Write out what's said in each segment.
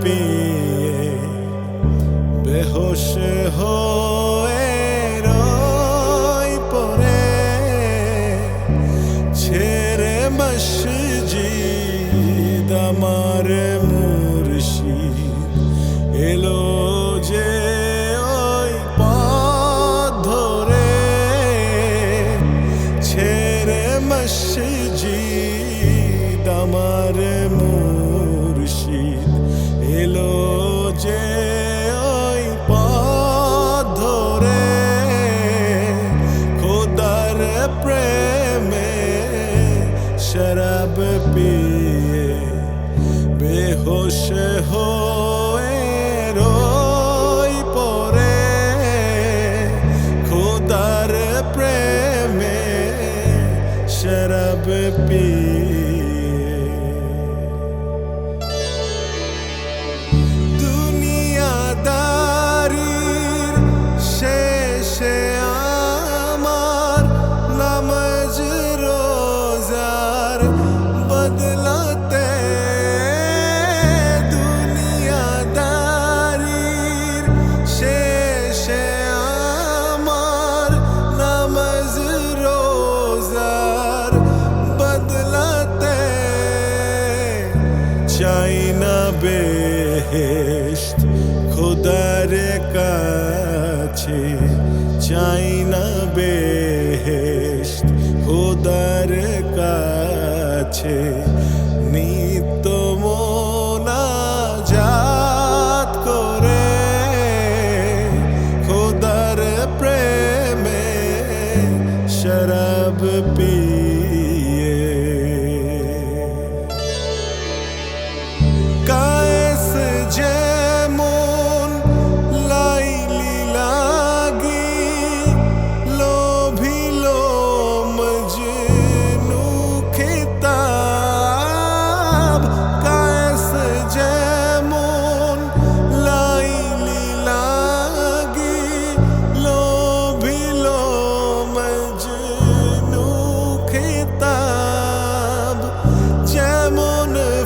পিয়ে বেহোশ হয়ে রয় পরে ছেড়ে মসজিদ আমার মুর্শি এলো যে ওই পথ ধরে। ছেড়ে মসজিদ আমার মুর্শিদ। বেহোশ হয়ে রই পরে খোদার প্রেমে শরাব পিয়ে চাই না বেহেশত খোদার কাছে চাই না বেহেশত খোদার কাছে নিত্য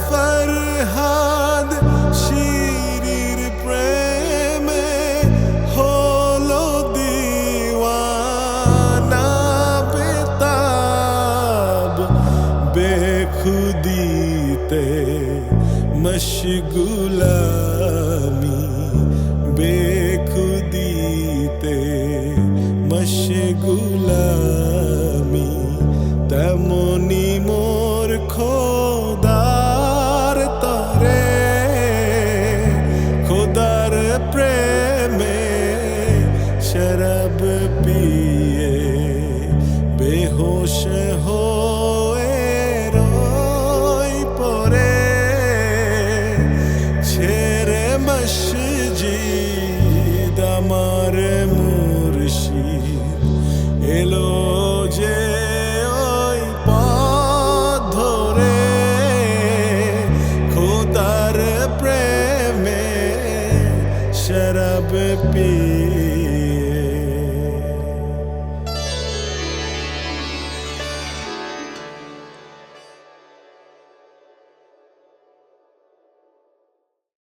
ফরহাদ শিরির প্রেমে হলো দিওয়ানা বেতাব বেখুদিতে মশগুলামি বেখুদিতে মশগুলামি তেমনি মোর খোদার শরব পিয়ে বেহোশ হয়ে রই পরে ছেড়ে মসজিদ আমার মুর্শিদ এলো যে